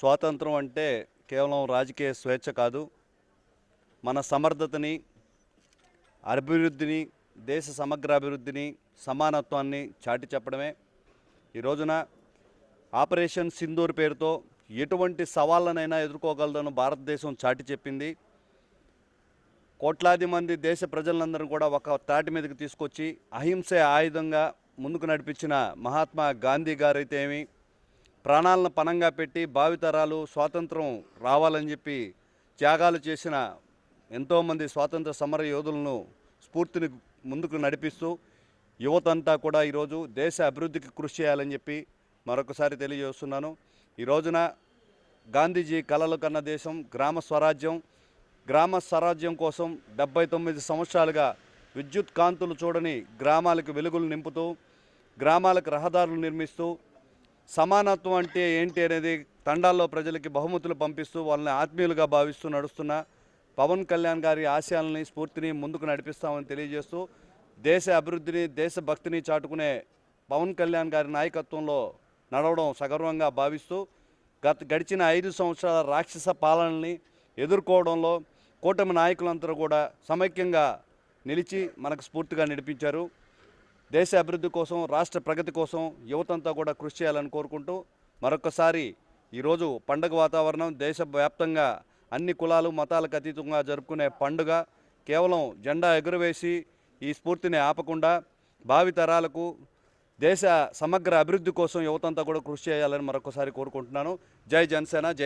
స్వాతంత్రం అంటే కేవలం రాజకీయ స్వేచ్ఛ కాదు. మన సమర్థతని అభివృద్ధిని దేశ సమగ్ర అభివృద్ధిని సమానత్వాన్ని చాటి చెప్పడమే. ఈ రోజున ఆపరేషన్ సింధూర్ పేరుతో ఎటువంటి సవాళ్ళనైనా ఎదుర్కోగలదని భారతదేశం చాటి చెప్పింది. కోట్లాది మంది దేశ ప్రజలందరూ కూడా ఒక తాటి మీదకి తీసుకొచ్చి అహింసే ఆయుధంగా ముందుకు నడిపించిన మహాత్మా గాంధీ గారైతే ఏమి? ప్రాణాలను పణంగా పెట్టి భావితరాలు స్వాతంత్రం రావాలని చెప్పి త్యాగాలు చేసిన ఎంతోమంది స్వాతంత్ర సమర యోధులను స్ఫూర్తిని ముందుకు నడిపిస్తూ యువతంతా కూడా ఈరోజు దేశ అభివృద్ధికి కృషి చేయాలని చెప్పి మరొకసారి తెలియజేస్తున్నాను. ఈ రోజున గాంధీజీ కలలు కన్న దేశం గ్రామ స్వరాజ్యం గ్రామ స్వరాజ్యం కోసం డెబ్బై తొమ్మిది సంవత్సరాలుగా విద్యుత్ కాంతులు చూడని గ్రామాలకు వెలుగులు నింపుతూ గ్రామాలకు రహదారులు నిర్మిస్తూ సమానత్వం అంటే ఏంటి అనేది తండాల్లో ప్రజలకి బహుమతులు పంపిస్తూ వాళ్ళని ఆత్మీయులుగా భావిస్తూ నడుస్తున్న పవన్ కళ్యాణ్ గారి ఆశయాలని స్ఫూర్తిని ముందుకు నడిపిస్తామని తెలియజేస్తూ దేశ అభివృద్ధిని దేశభక్తిని చాటుకునే పవన్ కళ్యాణ్ గారి నాయకత్వంలో నడవడం సగర్వంగా భావిస్తూ గత గడిచిన ఐదు సంవత్సరాల రాక్షస పాలనని ఎదుర్కోవడంలో కూటమి నాయకులందరూ కూడా సమైక్యంగా నిలిచి మనకు స్ఫూర్తిగా నడిపించారు. దేశ అభివృద్ధి కోసం రాష్ట్ర ప్రగతి కోసం యువతంతా కూడా కృషి చేయాలని కోరుకుంటూ మరొకసారి ఈరోజు పండగ వాతావరణం దేశవ్యాప్తంగా అన్ని కులాలు మతాలకు అతీతంగా జరుపుకునే పండుగ. కేవలం జెండా ఎగురవేసి ఈ స్ఫూర్తిని ఆపకుండా భావితరాలకు దేశ సమగ్ర అభివృద్ధి కోసం యువతంతా కూడా కృషి చేయాలని మరొకసారి కోరుకుంటున్నాను. జై జనసేన జై